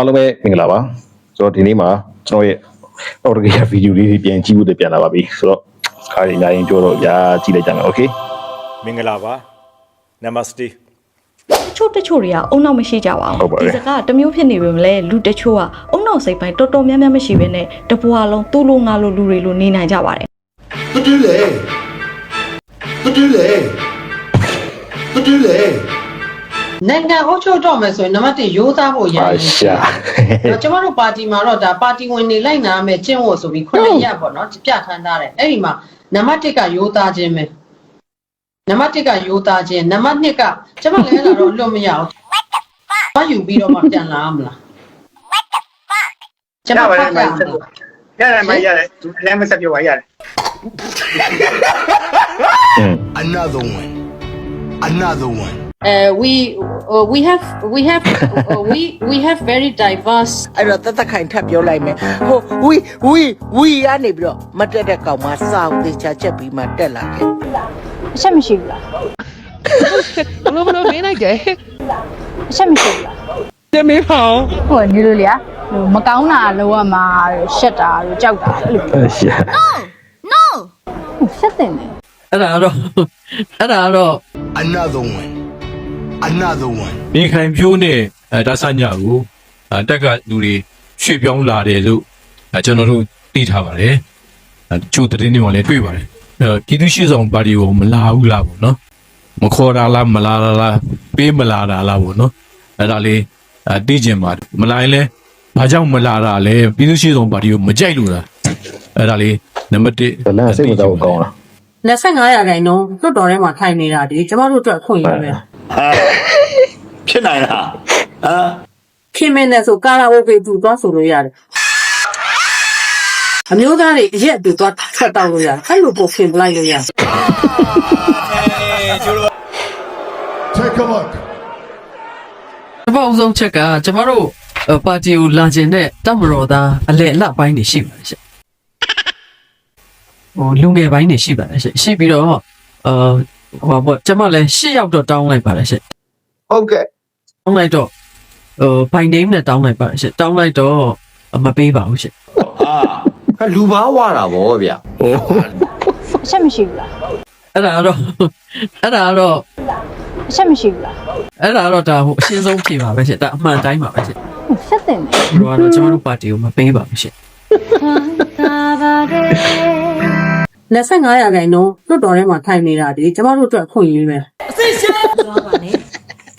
အားလုံးပဲမင်္ဂလာပါဆိုတော့ဒီနေ့မှာကျွန်တော်ရဲ့အော်တိုဂီယာဗီဒီယိုလေးတွေပြန်ကြည့်ဖို့တပြန်လာပါပြီဆိုတော့ခါရီအများကြီးကြောတော့ရာကြည့်လိုက်ကြမယ်โอเคမင်္ဂလာပါနမစတေတချို့တချို့တွေကအုံနောက်မရှိကြပါဘူးဒီစကားတမျိုးဖြစ်နေပြီမလဲလူတချို့ကအုံနောက်စိတ်ပိုင်းတော်တော်များများမရှိဘဲနဲ့တပွားလုံးသူ့လိုငါလိုလူတွေလိုနေနိုင်ကြပါတယ်တူးလေတူးလေတူးလေ နိုင်ငံအုပ်ချုပ်တော့မယ်ဆိုရင်နံပါတ်1ရိုးသားဖို့ရပါရင်ရှာကျမတို့ပါတီမှာတော့ဒါပါတီဝင်တွေလိုက်နာမယ်ကျင့်ဝတ်ဆိုပြီးခုနှစ်ရက်ပေါ့နော်ပြဋ္ဌာန်းထားတယ်အဲ့ဒီမှာနံပါတ်1ကရိုးသားခြင်းပဲနံပါတ်1ကရိုးသားခြင်းနံပါတ်2ကကျမလည်းအဲ့ဒါတော့လွတ်မရအောင်ဘာယူပြီးတော့မှပြန်လာမလားကျမဖတ်ပြမယ်ရတယ်မရတယ်သူလည်းမဆက်ပြောပါရတယ်อืม Another one, another one. Uh, we uh, we have we have uh, we we have very diverse အဲ့တော့တသက်ခိုင်ထပ်ပြောလိုက်မယ်ဟိုဝီဝီဝီကနေပြီးတော့မတက်တဲ့ကောင်မစောက်တေချာချက်ပြီးမှတက်လာတယ်အချက်မရှိဘူးလားဘလို့ဘလို့မင်းလိုက်တယ်အချက်မရှိဘူးလားတမေးဖောင်းဟိုဒီလိုလေဟိုမကောင်းတာလောကမှာရှက်တာတို့ကြောက်တာအဲ့လို ရှာရှက်တင်တယ်အဲ့ဒါကတော့အဲ့ဒါကတော့ Another one, another one. နေခိုင်ဖြိုးနဲ့အဲဒါဆညကိုအဲတက်ကလူတွေရွှေ့ပြောင်းလာတယ်လို့အဲကျွန်တော်တို့သိထားပါတယ်အဲတချို့သတင်းတွေမှာလည်းတွေ့ပါတယ်အဲပြည်သူ့ရှေ့ဆောင်ပါတီကိုမလာဘူးလားပေါ့နော်မခေါ်တာလားမလာတာလားပေးမလာတာလားပေါ့နော်အဲ့ဒါလေးအဲသိကျင်ပါတယ်မလာရင်လည်းဘာကြောင့်မလာတာလဲပြည်သူ့ရှေ့ဆောင်ပါတီကိုမကြိုက်လို့လားအဲ့ဒါလေးနံပါတ်1ဘလန်စိတ်မကြောက်ကောင်းလား25ရာခိုင်နှုန်းလွတ်တော်ထဲမှာထိုင်နေတာဒီကျမတို့အတွက်ခွင့်ရမ အဲဖြစ်နိုင်လားဟမ်ခင်မင်းနဲ့ဆိုကာရာဝေကေသူသွားဆိုလို့ရတယ်အမျိုးသားတွေအရက်သူသွားထက်တောက်လို့ရတယ်အဲ့လိုပုံခင်ပလိုက်လို့ရတယ် Take a look အပေါင်းဆုံးချက်ကကျမတို့ပါတီကိုလာကျင်တဲ့တမတော်သားအလယ်လပိုင်းတွေရှိပါတယ်ရှင့်ဟိုလူငယ်ပိုင်းတွေရှိပါတယ်ရှင့်ရှိပြီးတော့အာ ဟိုဘောကျမလည်း၈ယောက်တော့တောင်းလိုက်ပါတယ်ရှင့်ဟုတ်ကဲ့။တောင်းလိုက်တော့ဟိုဘိုင်နေနဲ့တောင်းလိုက်ပါတယ်ရှင့်။တောင်းလိုက်တော့မပေးပါဘူးရှင့်ဟာလူဘာဝတာဗောဗျာအချက်မရှိဘူးလား။အဲ့ဒါကတော့အဲ့ဒါကတော့အချက်မရှိဘူးလားအဲ့ဒါကတော့ဒါဟိုအရှင်းဆုံးဖြေပါပဲရှင့်။ဒါအမှန်တိုင်းပါပဲရှင့်ရှက်တင်တယ်။ဒီတော့ကျမတို့ပါတီကိုမပေးပါဘူးရှင့် 25ရာခိုင်နှုန်းလွတ်တော်ထဲမှာထိုင်နေတာဒီကျမတို့အတွက်ခွင့်ရင်းပဲအစစ်ရှင်းကြွားပါနဲ့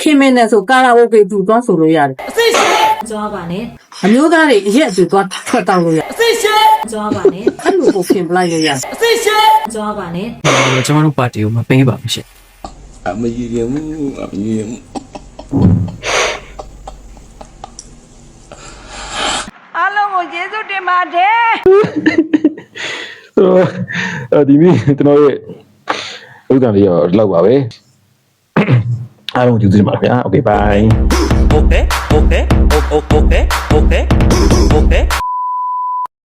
ခင်မင်းနဲ့ဆိုကာရာအိုကေသူသွားဆိုလို့ရတယ်အစစ်ရှင်းကြွားပါနဲ့အမျိုးသားတွေအရက်အကျူသွားထွက်တောက်လို့ရအစစ်ရှင်းကြွားပါနဲ့အဲ့လိုကိုခင်ပလိုက်ရရအစစ်ရှင်းကြွားပါနဲ့ကျွန်တော်တို့ပါတီကိုမပေးပါဘူးရှင့်အမကြီးရင်ဘူးအမကြီးရင်အားလုံးကိုယေရှုတင်ပါတယ်ဆိုတော့ အဲဒီနေ့ကျွန်တော်ရဲ့ဥဒ္ဒံလေးတော့ဒီလောက်ပါပဲအားလုံးကျေးဇူးတင်ပါတယ်ခင်ဗျာ okay bye Okay okay okay okay okay okay